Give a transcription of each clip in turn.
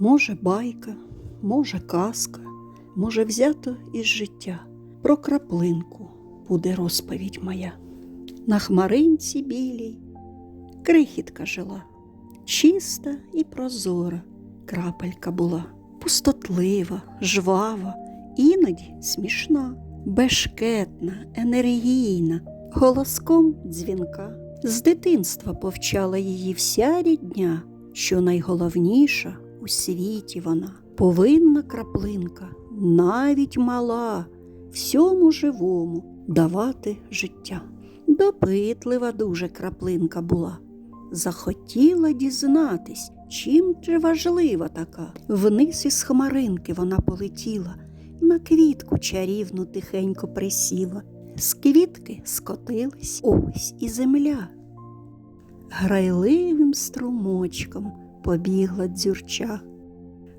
Може, байка, може, казка, може, взято із життя. Про краплинку буде розповідь моя. На хмаринці білій крихітка жила, чиста і прозора крапелька була, пустотлива, жвава, іноді смішна, бешкетна, енергійна, голоском дзвінка. З дитинства повчала її вся рідня, що найголовніша у світі вона. Повинна краплинка, навіть мала, всьому живому давати життя. Допитлива дуже краплинка була. Захотіла дізнатись, чим же важлива така. Вниз із хмаринки вона полетіла, на квітку чарівну тихенько присіла. З квітки скотились ось і земля. Грайливим струмочком побігла дзюрча.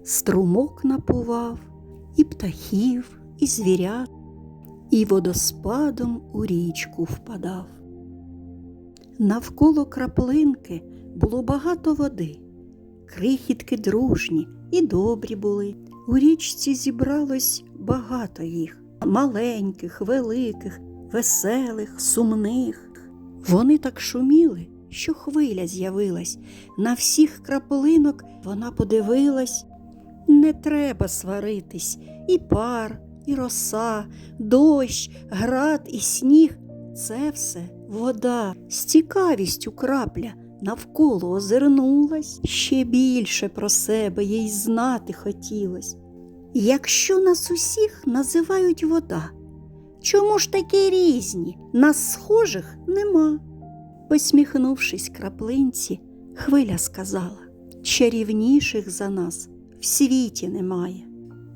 Струмок напував і птахів, і звірят, і водоспадом у річку впадав. Навколо краплинки було багато води. Крихітки дружні і добрі були. У річці зібралось багато їх маленьких, великих, веселих, сумних. Вони так шуміли, що хвиля з'явилась. На всіх краплинок вона подивилась. Не треба сваритись, і пар, і роса, дощ, град і сніг це все вода, з цікавістю крапля навколо озирнулась, ще більше про себе їй знати хотілось. Якщо нас усіх називають вода, чому ж такі різні? Нас схожих нема. Посміхнувшись краплинці, хвиля сказала чарівніших за нас в світі немає.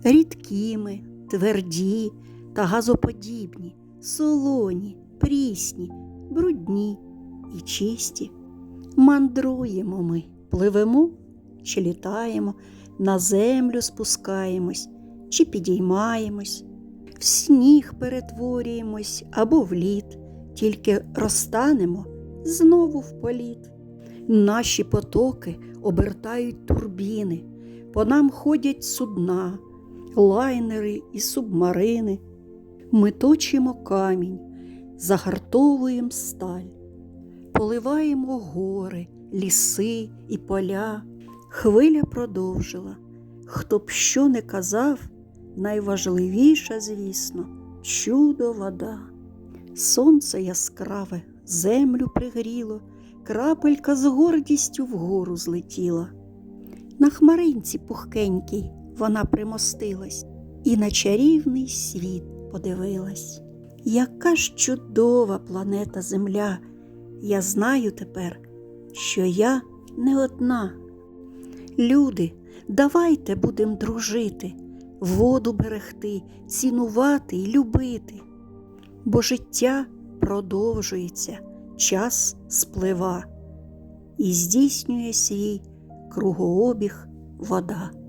Рідкі ми, тверді та газоподібні, солоні, прісні, брудні і чисті. Мандруємо ми, пливемо чи літаємо, на землю спускаємось чи підіймаємось, в сніг перетворюємось або в лід, тільки розтанемо знову в політ. Наші потоки обертають турбіни, по нам ходять судна, лайнери і субмарини. Ми точимо камінь, загартовуємо сталь, поливаємо гори, ліси і поля. Хвиля продовжила. Хто б що не казав, найважливіша, звісно, чудо вода. Сонце яскраве, землю пригріло, крапелька з гордістю вгору злетіла. На хмаринці пухкенькій вона примостилась і на чарівний світ подивилась. Яка ж чудова планета Земля! Я знаю тепер, що я не одна. Люди, давайте будем дружити, воду берегти, цінувати і любити, бо життя продовжується, час сплива і здійснює свій кругообіг вода.